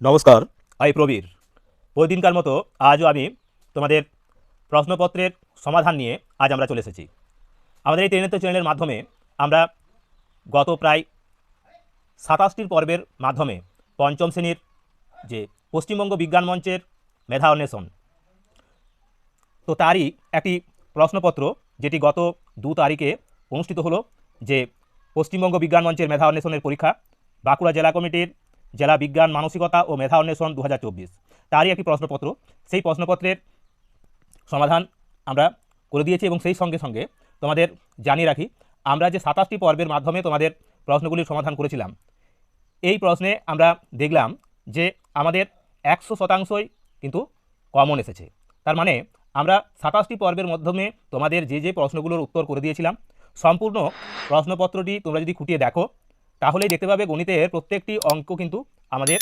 নমস্কার। আমি প্রবীর ওই দিনকার মতো আজও আমি তোমাদের প্রশ্নপত্রের সমাধান নিয়ে আজ আমরা চলে এসেছি। আমাদের এই ট্রেনেতো চ্যানেলের মাধ্যমে আমরা গত প্রায় সাতাশটির পর্বের মাধ্যমে পঞ্চম শ্রেণির যে পশ্চিমবঙ্গ বিজ্ঞান মঞ্চের মেধা অন্বেষণ, তো তারই একটি প্রশ্নপত্র যেটি গত দু তারিখে অনুষ্ঠিত হলো যে পশ্চিমবঙ্গ বিজ্ঞান মঞ্চের মেধা অন্বেষণের পরীক্ষা বাঁকুড়া জেলা কমিটির জেলা বিজ্ঞান, মানসিকতা ও মেধা অন্বেষণ দু হাজার চব্বিশ। তারই একটি প্রশ্নপত্র। সেই প্রশ্নপত্রের সমাধান আমরা করে দিয়েছি এবং সেই সঙ্গে সঙ্গে তোমাদের জানিয়ে রাখি, আমরা যে সাতাশটি পর্বের মাধ্যমে তোমাদের প্রশ্নগুলির সমাধান করেছিলাম, এই প্রশ্নে আমরা দেখলাম যে আমাদের একশো শতাংশই কিন্তু কমন এসেছে। তার মানে আমরা সাতাশটি পর্বের মাধ্যমে তোমাদের যে যে প্রশ্নগুলোর উত্তর করে দিয়েছিলাম, সম্পূর্ণ প্রশ্নপত্রটি তোমরা যদি খুঁটিয়ে দেখো তাহলেই দেখতে পাবে গণিতের প্রত্যেকটি অঙ্ক কিন্তু আমাদের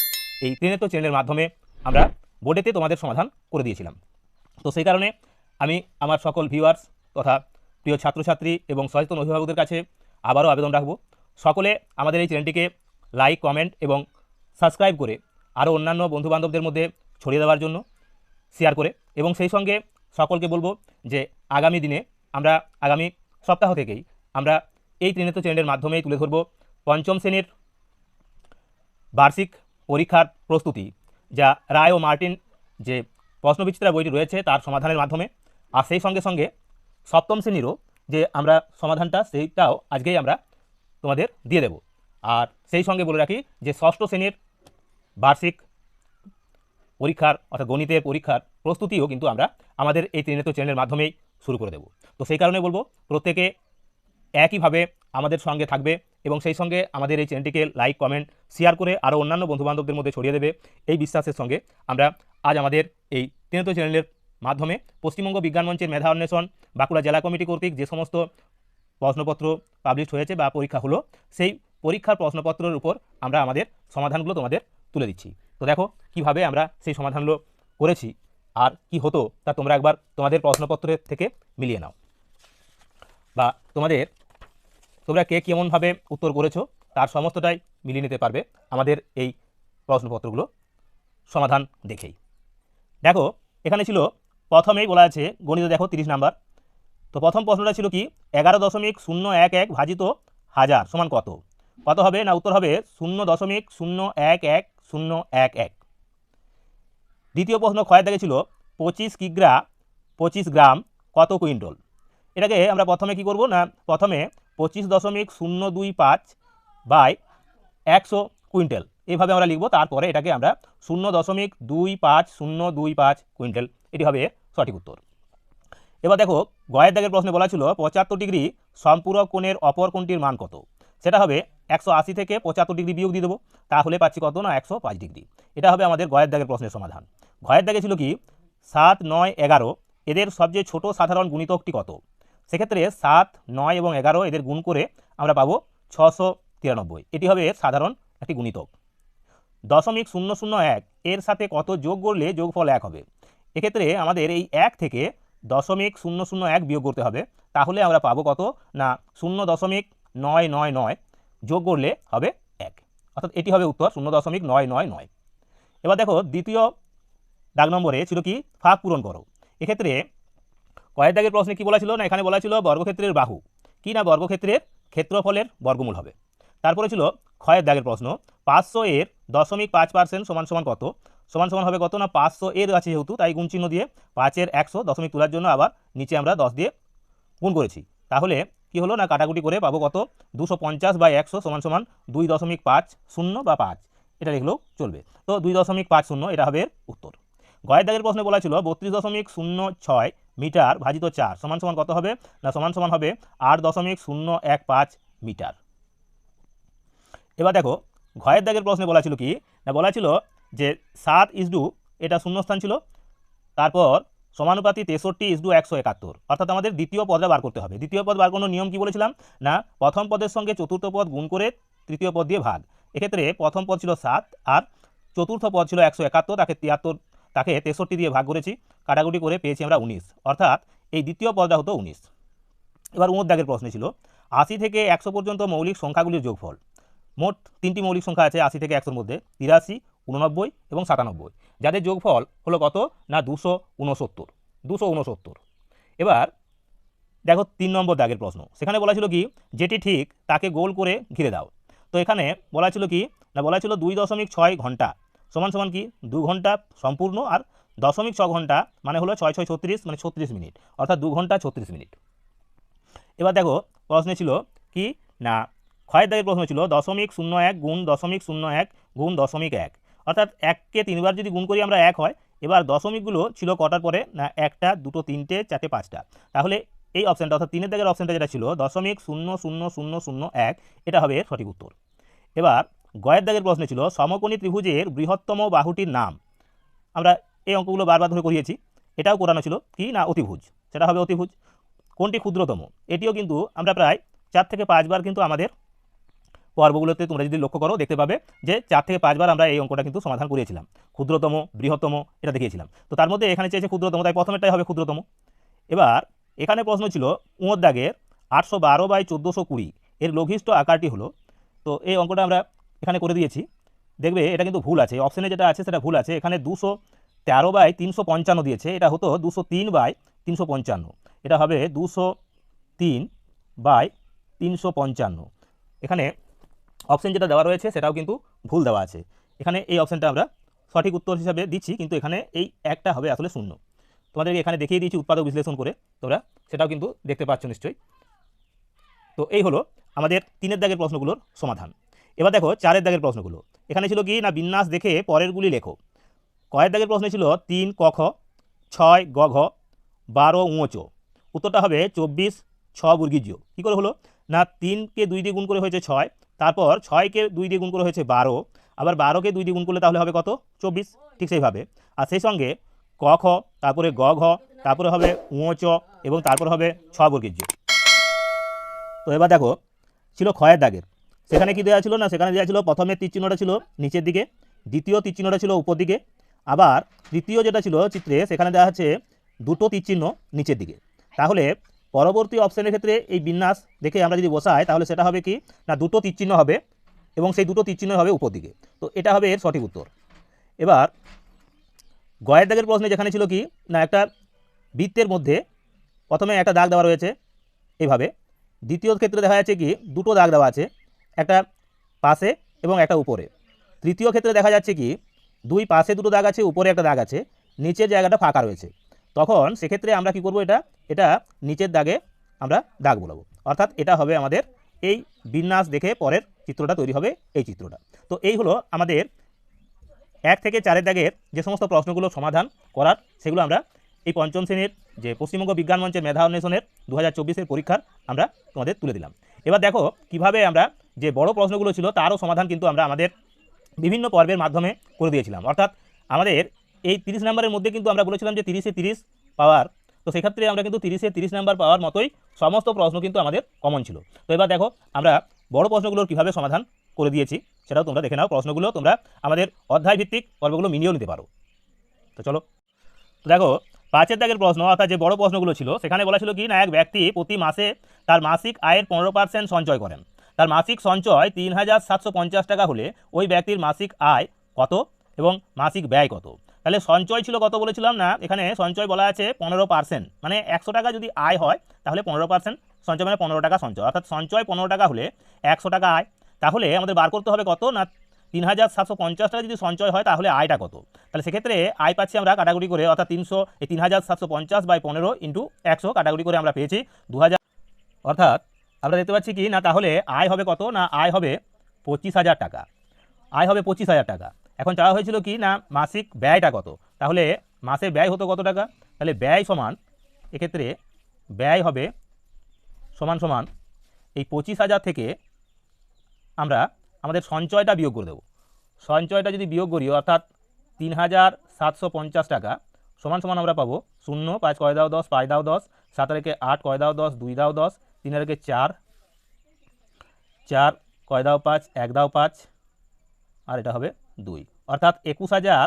এই ত্রিনেত্র চ্যানেলের মাধ্যমে আমরা বোর্ডেতে তোমাদের সমাধান করে দিয়েছিলাম। তো সেই কারণে আমি আমার সকল ভিউয়ার্স তথা প্রিয় ছাত্রছাত্রী এবং সচেতন অভিভাবকদের কাছে আবারও আবেদন রাখব। সকলে আমাদের এই চ্যানেলটিকে লাইক কমেন্ট এবং সাবস্ক্রাইব করে আরও অন্যান্য বন্ধুবান্ধবদের মধ্যে ছড়িয়ে দেওয়ার জন্য শেয়ার করে এবং সেই সঙ্গে সকলকে বলব যে আগামী দিনে আমরা আগামী সপ্তাহ থেকেই আমরা এই ত্রিনেত্র চ্যানেলের মাধ্যমেই তুলে ধরব পঞ্চম শ্রেণির বার্ষিক পরীক্ষার প্রস্তুতি, যা রায় ও মার্টিন যে প্রশ্নবিচিত্রা বইটি রয়েছে তার সমাধানের মাধ্যমে, আর সেই সঙ্গে সঙ্গে সপ্তম শ্রেণীরও যে আমরা সমাধানটা, সেইটাও আজকেই আমরা তোমাদের দিয়ে দেব। আর সেই সঙ্গে বলে রাখি যে ষষ্ঠ শ্রেণির বার্ষিক পরীক্ষার, অর্থাৎ গণিতের পরীক্ষার প্রস্তুতিও কিন্তু আমরা আমাদের এই ত্রিনেত্র চ্যানেলের মাধ্যমেই শুরু করে দেব। তো সেই কারণে বলব, প্রত্যেকে একইভাবে আমাদের সঙ্গে থাকবে এবং সেই সঙ্গে আমাদের এই চ্যানেলটিকে লাইক কমেন্ট শেয়ার করে আরও অন্যান্য বন্ধুবান্ধবদের মধ্যে ছড়িয়ে দেবে এই বিশ্বাসের সঙ্গে। আমরা আজ আমাদের এই ত্রিনেত্র চ্যানেলের মাধ্যমে পশ্চিমবঙ্গ বিজ্ঞান মঞ্চের মেধা অন্বেষণ, বাঁকুড়া জেলা কমিটি কর্তৃক যে সমস্ত প্রশ্নপত্র পাবলিশ হয়েছে বা পরীক্ষা হলো, সেই পরীক্ষার প্রশ্নপত্রের উপর আমরা আমাদের সমাধানগুলো তোমাদের তুলে দিচ্ছি। তো দেখো, কীভাবে আমরা সেই সমাধানগুলো করেছি আর কি হতো তা তোমরা একবার তোমাদের প্রশ্নপত্রের থেকে মিলিয়ে নাও। বা তোমাদের তোমরা কে কেমনভাবে উত্তর করেছ তার সমস্তটাই মিলিয়ে নিতে পারবে আমাদের এই প্রশ্নপত্রগুলো। সমাধান দেখেই। দেখো, এখানে ছিল, প্রথমেই বলা আছে, গণিত দেখো, তিরিশ নাম্বার। তো প্রথম প্রশ্নটা ছিল কি, এগারো দশমিক শূন্য এক এক ভাজিত হাজার সমান কত? কত হবে না উত্তর হবে শূন্য দশমিক শূন্য এক এক শূন্য এক এক। দ্বিতীয় প্রশ্ন ক্ষয়ের দাগে ছিল, পঁচিশ কিগ্রা, পঁচিশ গ্রাম কত কুইন্টল? এটাকে আমরা প্রথমে কি করব না, প্রথমে পঁচিশ দশমিক শূন্য দুই পাঁচ বাই একশো কুইন্টাল। এইভাবে আমরা লিখব, তারপরে এটাকে আমরা শূন্য দশমিক দুই পাঁচ শূন্য দুই পাঁচ কুইন্টাল। এটি হবে সঠিক উত্তর। এবার দেখো, গয়ের দাগের প্রশ্নে বলা ছিল, পঁচাত্তর ডিগ্রি সম্পূরক কোণের অপর কোণটির মান কত? সেটা হবে একশো আশি থেকে পঁচাত্তর ডিগ্রি বিয়োগ দিয়ে দেবো। তাহলে পাচ্ছি কত না? একশো পাঁচ ডিগ্রি। এটা হবে আমাদের গয়ের দাগের প্রশ্নের সমাধান। ঘয়ের দাগে ছিল কি? সাত, নয়, এগারো, এদের সবচেয়ে ছোট সাধারণ গুণিতকটি কত? সেক্ষেত্রে সাত, নয় এবং এগারো এদের গুণ করে আমরা পাবো ছশো তিরানব্বই। এটি হবে সাধারণ একটি গুণিতক। দশমিক শূন্য শূন্য এক, এর সাথে কত যোগ করলে যোগফল এক হবে? এক্ষেত্রে আমাদের এই এক থেকে দশমিক শূন্য শূন্য এক বিয়োগ করতে হবে। তাহলে আমরা পাবো কত? না, শূন্য দশমিক নয় নয় নয় যোগ করলে হবে এক। অর্থাৎ এটি হবে উত্তর, শূন্য দশমিক নয় নয় নয়। এবার দেখো, দ্বিতীয় দাগ নম্বরে ছিল কি? ফাঁক পূরণ করো। এক্ষেত্রে কয়েক দাগের প্রশ্নে কী বলা ছিল না, এখানে বলা ছিল বর্গক্ষেত্রের বাহু। কি না বর্গক্ষেত্রের? ক্ষেত্রফলের বর্গমূল হবে। তারপরে ছিল ক্ষয়ের দাগের প্রশ্ন, পাঁচশো এর দশমিক পাঁচ পার্সেন্ট সমান সমান কত? সমান সমান হবে কত না পাঁচশো এর আছে যেহেতু, তাই গুণ চিহ্ন দিয়ে পাঁচের একশো দশমিক তোলার জন্য আবার নিচে আমরা দশ দিয়ে গুণ করেছি। তাহলে কি হলো? না, কাটাকুটি করে পাবো কত? দুশো পঞ্চাশ বাই একশো সমান সমান দুই দশমিক পাঁচ শূন্য বা পাঁচ। এটা লিখলেও চলবে। তো দুই দশমিক পাঁচ শূন্য, এটা হবে উত্তর। গয়ের দাগের প্রশ্নে বলা ছিল বত্রিশ দশমিক শূন্য ছয় মিটার ভাজিত চার, সমান সমান কত হবে? না, সমান সমান হবে আট দশমিক শূন্য এক পাঁচ মিটার। এবার দেখো, ঘয়ের দাগের প্রশ্নে বলা ছিল কি? না, বলা ছিল যে সাত ইসডু এটা শূন্যস্থান ছিল, তারপর সমানুপাতি তেষট্টি ইসডু একশো একাত্তর। অর্থাৎ আমাদের দ্বিতীয় পদটা বার করতে হবে। দ্বিতীয় পদ বার করানোর নিয়ম কি বলেছিলাম? না, প্রথম পদের সঙ্গে চতুর্থ পদ গুণ করে তৃতীয় পদ দিয়ে ভাগ। এক্ষেত্রে প্রথম পদ ছিল সাত আর চতুর্থ পদ ছিল একশো একাত্তর, তাকে তিয়াত্তর তাকে তেষট্টি দিয়ে ভাগ করেছি, কাটাকুটি করে পেয়েছি আমরা উনিশ। অর্থাৎ এই দ্বিতীয় পদটা হতো উনিশ। এবার দাগের প্রশ্ন ছিল, আশি থেকে একশো পর্যন্ত মৌলিক সংখ্যাগুলির যোগফল। মোট তিনটি মৌলিক সংখ্যা আছে আশি থেকে একশোর মধ্যে, তিরাশি, উননব্বই এবং সাতানব্বই। যাদের যোগফল হলো কত না দুশো উনসত্তর দুশো উনসত্তর। এবার দেখো তিন নম্বর দাগের প্রশ্ন। সেখানে বলা ছিল কি, যেটি ঠিক তাকে গোল করে ঘিরে দাও। তো এখানে বলা ছিল কি, না বলা ছিল দুই দশমিক ছয় ঘণ্টা সমান সমান কি? দু ঘণ্টা সম্পূর্ণ আর দশমিক ছ ঘণ্টা মানে হলো ছয় ছয় ছত্রিশ মানে ছত্রিশ মিনিট। অর্থাৎ দু ঘণ্টা ছত্রিশ মিনিট। এবার দেখো, প্রশ্নে ছিল কি? না। ক্ষয়ের দাগের প্রশ্ন ছিল দশমিক শূন্য এক গুণ দশমিক শূন্য এক গুণ দশমিক এক। অর্থাৎ এককে তিনবার যদি গুণ করি আমরা এক হয়, এবার দশমিকগুলো ছিল কটার পরে? না, একটা, দুটো, তিনটে, চারটে, পাঁচটা। তাহলে এই অপশানটা অর্থাৎ তিনের দাগের অপশানটা যেটা ছিল, দশমিক শূন্য শূন্য শূন্য শূন্য এক, এটা হবে সঠিক উত্তর। এবার গয়ের দাগের প্রশ্ন ছিল, সমকোণী ত্রিভুজের বৃহত্তম বাহুটির নাম। আমরা এই অঙ্কগুলো বারবার ধরে করিয়েছি, এটাও করানো ছিল, কি না অতিভুজ? সেটা হবে অতিভুজ। কোনটি ক্ষুদ্রতম? এটিও কিন্তু আমরা প্রায় চার থেকে পাঁচবার কিন্তু আমাদের পর্বগুলোতে তোমরা যদি লক্ষ্য করো, দেখতে পাবে যে চার থেকে পাঁচবার আমরা এই অঙ্কটা কিন্তু সমাধান করিয়েছিলাম। ক্ষুদ্রতম, বৃহত্তম, এটা দেখিয়েছিলাম। তো তার মধ্যে এখানে চেয়েছে ক্ষুদ্রতম, তাই প্রথমেরটাই হবে ক্ষুদ্রতম। এবার এখানে প্রশ্ন ছিল, উঁয়োর দাগের আটশো বারো বাই চোদ্দোশো কুড়ি এর লঘিষ্ঠ আকারটি হলো। তো এই অঙ্কটা আমরা এখানে করে দিয়েছি। দেখবে এটা কিন্তু ভুল আছে অপশানে যেটা আছে সেটা ভুল আছে। এখানে দুশো তেরো বাই তিনশো পঞ্চান্ন দিয়েছে, এটা হতো দুশো তিন বাই তিনশো পঞ্চান্ন। এটা হবে দুশো তিন বাই তিনশো পঞ্চান্ন। এখানে অপশন যেটা দেওয়া রয়েছে সেটাও কিন্তু ভুল দেওয়া আছে। এখানে এই অপশানটা আমরা সঠিক উত্তর হিসাবে দিচ্ছি, কিন্তু এখানে এই একটা হবে আসলে শূন্য। তোমাদের এখানে দেখিয়ে দিয়েছি উৎপাদক বিশ্লেষণ করে, তোমরা সেটাও কিন্তু দেখতে পাচ্ছ নিশ্চয়ই। তো এই হলো আমাদের তিনের দাগের প্রশ্নগুলোর সমাধান। এবার দেখো চারের দাগের প্রশ্নগুলো। এখানে ছিল কি? না, বিন্যাস দেখে পরেরগুলি লেখো। কয়ের দাগের প্রশ্ন ছিল তিন ক খ, ছয় গ ঘ, বারো উঁচো উত্তরটা হবে চব্বিশ ছ বর্গীজ কী করে হলো? না, তিনকে দুই দিয়ে গুণ করে হয়েছে ছয়, তারপর ছয়কে দুই দিয়ে গুণ করে হয়েছে বারো, আবার বারোকে দুই দিয়ে গুণ করলে তাহলে হবে কত? চব্বিশ। ঠিক সেইভাবে। আর সেই সঙ্গে ক খ, তারপরে গ ঘ, তারপরে হবে উঁচ এবং তারপর হবে ছ বর্গীর তো এবার দেখো, ছিল ক্ষয়ের দাগের। সেখানে কি দেওয়া ছিল না? সেখানে দেওয়া ছিল প্রথমের তীর চিহ্নটা ছিল নিচের দিকে, দ্বিতীয় তীর চিহ্নটা ছিল উপর দিকে, আবার তৃতীয় যেটা ছিল চিত্রে সেখানে দেওয়া হচ্ছে দুটো তীর চিহ্ন নিচের দিকে। তাহলে পরবর্তী অপশানের ক্ষেত্রে এই বিন্যাস দেখে আমরা যদি বসাই, তাহলে সেটা হবে কি? না, দুটো তীরচিহ্ন হবে এবং সেই দুটো তীরচিহ্ন হবে উপর দিকে। তো এটা হবে এর সঠিক উত্তর। এবার গয়ের দাগের প্রশ্নে যেখানে ছিল কি? না, একটা বৃত্তের মধ্যে প্রথমে একটা দাগ দেওয়া রয়েছে এইভাবে দ্বিতীয় ক্ষেত্রে দেখা যাচ্ছে কি? দুটো দাগ দেওয়া আছে একটা পাশে এবং একটা উপরে। তৃতীয় ক্ষেত্রে দেখা যাচ্ছে কি, দুই পাশে দুটো দাগ আছে, উপরে একটা দাগ আছে, নিচের জায়গাটা ফাঁকা রয়েছে। তখন সেক্ষেত্রে আমরা কি করব এটা? এটা নিচের দাগে আমরা দাগ বলাবো। অর্থাৎ এটা হবে আমাদের এই বিন্যাস দেখে পরের চিত্রটা তৈরি হবে এই চিত্রটা। তো এই হলো আমাদের এক থেকে চারের দাগের যে সমস্ত প্রশ্নগুলো সমাধান করার, সেগুলো আমরা এই পঞ্চম শ্রেণির যে পশ্চিমবঙ্গ বিজ্ঞান মঞ্চের মেধা অন্বেষণের দু হাজার পরীক্ষার আমরা তোমাদের তুলে দিলাম। এবার দেখো কীভাবে আমরা যে বড় প্রশ্নগুলো ছিল তারও সমাধান কিন্তু আমরা আমাদের বিভিন্ন পর্বের মাধ্যমে করে দিয়েছিলাম। অর্থাৎ আমাদের এই তিরিশ নাম্বারের মধ্যে কিন্তু আমরা বলেছিলাম যে তিরিশে তিরিশ পাওয়ার, তো সেক্ষেত্রে আমরা কিন্তু তিরিশে তিরিশ নাম্বার পাওয়ার মতোই সমস্ত প্রশ্ন কিন্তু আমাদের কমন ছিল। তো এবার দেখো, আমরা বড় প্রশ্নগুলোর কীভাবে সমাধান করে দিয়েছি সেটাও তোমরা দেখে নাও। প্রশ্নগুলো তোমরা আমাদের অধ্যায় ভিত্তিক পর্বগুলো মিলিয়েও নিতে পারো। তো চলো তো দেখো, পাঁচের দাগের প্রশ্ন, অর্থাৎ যে বড় প্রশ্নগুলো ছিল, সেখানে বলা ছিল কি না এক ব্যক্তি প্রতি মাসে তার মাসিক আয়ের পনেরো পার্সেন্ট সঞ্চয় করেন। তার মাসিক সঞ্চয় তিন হাজার সাতশো পঞ্চাশ টাকা হলে ওই ব্যক্তির মাসিক আয় কত এবং মাসিক ব্যয় কত? তাহলে সঞ্চয় ছিল কত বলেছিলাম না? এখানে সঞ্চয় বলা আছে পনেরো পার্সেন্ট মানে একশো টাকা যদি আয় হয় তাহলে পনেরো পার্সেন্ট সঞ্চয় মানে পনেরো টাকা সঞ্চয়। অর্থাৎ সঞ্চয় পনেরো টাকা হলে একশো টাকা আয়, তাহলে আমাদের বার করতে হবে কত না তিন হাজার সাতশো পঞ্চাশ টাকা যদি সঞ্চয় হয় তাহলে আয়টা কত? তাহলে সেক্ষেত্রে আয় পাচ্ছি আমরা কাটাকুটি করে, অর্থাৎ তিনশো, এই তিন হাজার সাতশো পঞ্চাশ বাই পনেরো ইন্টু একশো কাটাকুটি করে আমরা পেয়েছি দু হাজার অর্থাৎ আমরা দেখতে পাচ্ছি কি? না, তাহলে আয় হবে কত? না, আয় হবে পঁচিশ হাজার টাকা। আয় হবে পঁচিশ হাজার টাকা। এখন চাওয়া হয়েছিল কি? না, মাসিক ব্যয়টা কত? তাহলে মাসে ব্যয় হতো কত টাকা? তাহলে ব্যয় সমান, এক্ষেত্রে ব্যয় হবে সমান সমান এই পঁচিশ হাজার থেকে আমরা আমাদের সঞ্চয়টা বিয়োগ করে দেবো। সঞ্চয়টা যদি বিয়োগ করি, অর্থাৎ তিন হাজার সাতশো পঞ্চাশ টাকা, সমান সমান আমরা পাবো শূন্য, পাঁচ কয় দাও দশ, পাঁচ দাও দশ, সাত রেখে আট কয় দাও দশ, দুই দাও দশ তিন রেখে চার। চার, কয় দাও পাঁচ? এক দাও পাঁচ। আর এটা হবে দুই। অর্থাৎ একুশ হাজার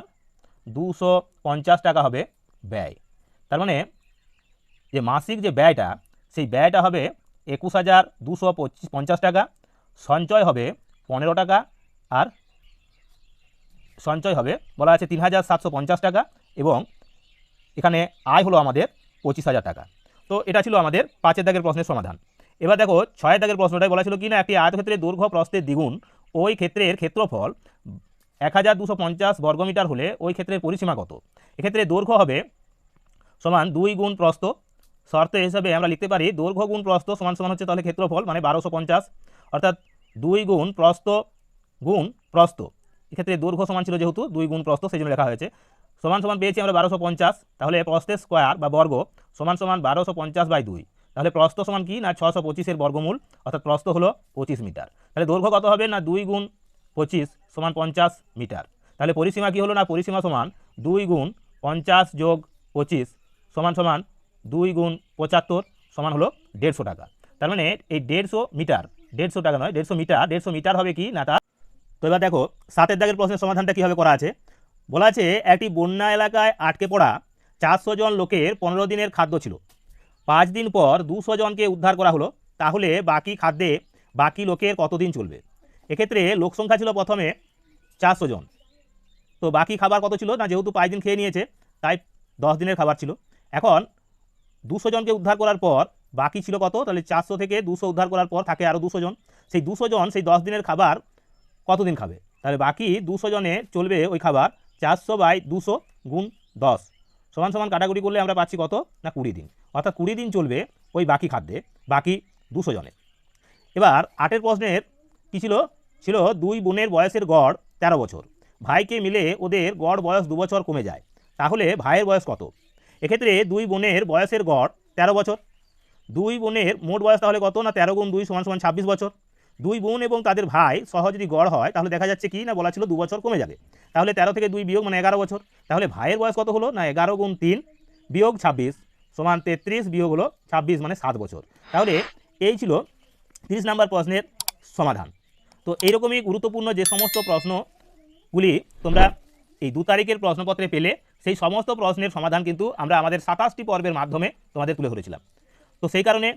দুশো পঞ্চাশ টাকা হবে ব্যয়। তার মানে যে মাসিক যে ব্যয়টা, সেই ব্যয়টা হবে একুশ হাজার দুশো পঞ্চাশ টাকা। সঞ্চয় হবে পনেরো টাকা। আর সঞ্চয় হবে বলা আছে তিন হাজার সাতশো পঞ্চাশ টাকা এবং এখানে আয় হলো আমাদের পঁচিশ হাজার টাকা। তো এটা ছিল আমাদের পাঁচের দাগের প্রশ্নের সমাধান। এবার দেখো, ছয়ের দাগের প্রশ্নটাই বলা ছিল কি না, একটি আয়তক্ষেত্রের দৈর্ঘ্য প্রস্থের দ্বিগুণ, ওই ক্ষেত্রের ক্ষেত্রফল এক হাজার দুশো পঞ্চাশ বর্গমিটার হলে ওই ক্ষেত্রের পরিসীমা কত? এক্ষেত্রে দৈর্ঘ্য হবে সমান দুই গুণ প্রস্থ। শর্ত হিসাবে আমরা লিখতে পারি দৈর্ঘ্য গুণ প্রস্থ সমান সমান হচ্ছে তাহলে ক্ষেত্রফল মানে বারোশো পঞ্চাশ, অর্থাৎ দুই গুণ প্রস্থ গুণ প্রস্থ। এক্ষেত্রে দৈর্ঘ্য সমান ছিল যেহেতু দুই গুণ প্রস্থ, সেই জন্য লেখা হয়েছে সমান সমান পেয়েছি আমরা বারোশো পঞ্চাশ, তাহলে প্রস্থের স্কোয়ার বা বর্গ সমান সমান বারোশো পঞ্চাশ বাই দুই। তাহলে প্রস্থ সমান কি? না ছশো পঁচিশের বর্গমূল, অর্থাৎ প্রস্থ হলো পঁচিশ মিটার। তাহলে দৈর্ঘ্য কত হবে? না, দুই গুণ পঁচিশ সমান পঞ্চাশ মিটার। তাহলে পরিসীমা কি হলো? না, পরিসীমা সমান দুই গুণ পঞ্চাশ যোগ পঁচিশ সমান সমান দুই গুণ পঁচাত্তর সমান হলো দেড়শো টাকা। তার মানে এই দেড়শো মিটার, দেড়শো টাকা নয়, দেড়শো মিটার। দেড়শো মিটার হবে কি? না, তা তো এবার দেখো, সাতের দাগের প্রশ্নের সমাধানটা কীভাবে করা আছে? বলা আছে একটি বন্যা এলাকায় আটকে পড়া চারশো জন লোকের পনেরো দিনের খাদ্য ছিল। পাঁচ দিন পর দুশো জনকে উদ্ধার করা হলো। তাহলে বাকি খাদ্যে বাকি লোকের কতদিন চলবে? এক্ষেত্রে লোক সংখ্যা ছিল প্রথমে চারশো জন। তো বাকি খাবার কত ছিল? না, যেহেতু পাঁচ দিন খেয়ে নিয়েছে, তাই দশ দিনের খাবার ছিল। এখন দুশো জনকে উদ্ধার করার পর বাকি ছিল কত? তাহলে চারশো থেকে দুশো উদ্ধার করার পর থাকে আরও দুশো জন। সেই দুশো জন সেই দশ দিনের খাবার কতদিন খাবে? তাহলে বাকি দুশো জনে চলবে ওই খাবার চারশো বাই দুশো গুণ দশ। সমান সমান কাটাকুটি করলে আমরা পাচ্ছি কত? না, কুড়ি দিন। অর্থাৎ কুড়ি দিন চলবে ওই বাকি খাদ্যে, বাকি দুশো জনের এবার আটের প্রশ্নের কী ছিল? ছিল দুই বোনের বয়সের গড় তেরো বছর। ভাইকে মিলে ওদের গড় বয়স দু বছর কমে যায়। তাহলে ভাইয়ের বয়স কত? এক্ষেত্রে দুই বোনের বয়সের গড় তেরো বছর। দুই বোনের মোট বয়স তাহলে কত? না, তেরো গুণ দুই সমান সমান ছাব্বিশ বছর। দুই বোন এবং তাদের ভাই সহ যদি গড় হয়, তাহলে দেখা যাচ্ছে কি? না, বলা ছিল দু বছর কমে যাবে। তাহলে তেরো থেকে দুই বিয়োগ মানে এগারো বছর। তাহলে ভাইয়ের বয়স কত হলো? না, এগারো গুণ তিন বিয়োগ ছাব্বিশ সমান তেত্রিশ বিয়োগ হলো ছাব্বিশ মানে সাত বছর। তাহলে এই ছিল তিরিশ নাম্বার প্রশ্নের সমাধান। তো এইরকমই গুরুত্বপূর্ণ যে সমস্ত প্রশ্নগুলি তোমরা এই দু তারিখের প্রশ্নপত্রে পেলে, সেই সমস্ত প্রশ্নের সমাধান কিন্তু আমরা আমাদের সাতাশটি পর্বের মাধ্যমে তোমাদের তুলে ধরেছিলাম। তো সেই কারণে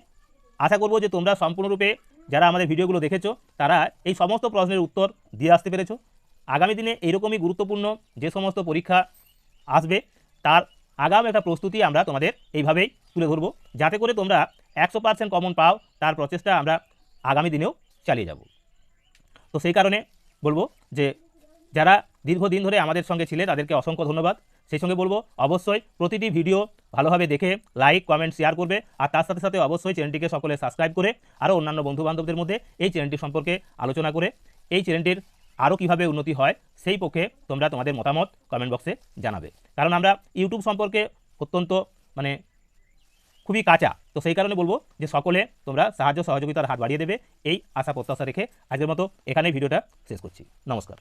আশা করব যে তোমরা সম্পূর্ণরূপে যারা আমাদের ভিডিওগুলো দেখেছ, তারা এই সমস্ত প্রশ্নের উত্তর দিয়ে আসতে পেরেছ। আগামী দিনে এইরকমই গুরুত্বপূর্ণ যে সমস্ত পরীক্ষা আসবে, তার আগাম একটা প্রস্তুতি আমরা তোমাদের এইভাবেই তুলে ধরবো। যাতে করে তোমরা একশো পার্সেন্ট কমন পাও, তার প্রচেষ্টা আমরা আগামী দিনেও চালিয়ে যাব। তো সেই কারণে বলব যে, যারা দীর্ঘদিন ধরে আমাদের সঙ্গে ছিলে, তাদেরকে অসংখ্য ধন্যবাদ। সেই সঙ্গে বলব, অবশ্যই প্রতিটি ভিডিও ভালোভাবে দেখে লাইক কমেন্ট শেয়ার করবে। আর তার সাথে সাথে অবশ্যই চ্যানেলটিকে সকলে সাবস্ক্রাইব করে, আরও অন্যান্য বন্ধুবান্ধবদের মধ্যে এই চ্যানেলটি সম্পর্কে আলোচনা করে, এই চ্যানেলটির আরও কীভাবে উন্নতি হয়, সেই পক্ষে তোমরা তোমাদের মতামত কমেন্ট বক্সে জানাবে। কারণ আমরা ইউটিউব সম্পর্কে অত্যন্ত মানে খুবই কাঁচা, তো সেই কারণে বলব যে সকলে তোমরা সাহায্য সহযোগিতার হাত বাড়িয়ে দেবে, এই আশা প্রত্যাশা রেখে আজকের মতো এখানেই ভিডিওটা শেষ করছি। নমস্কার।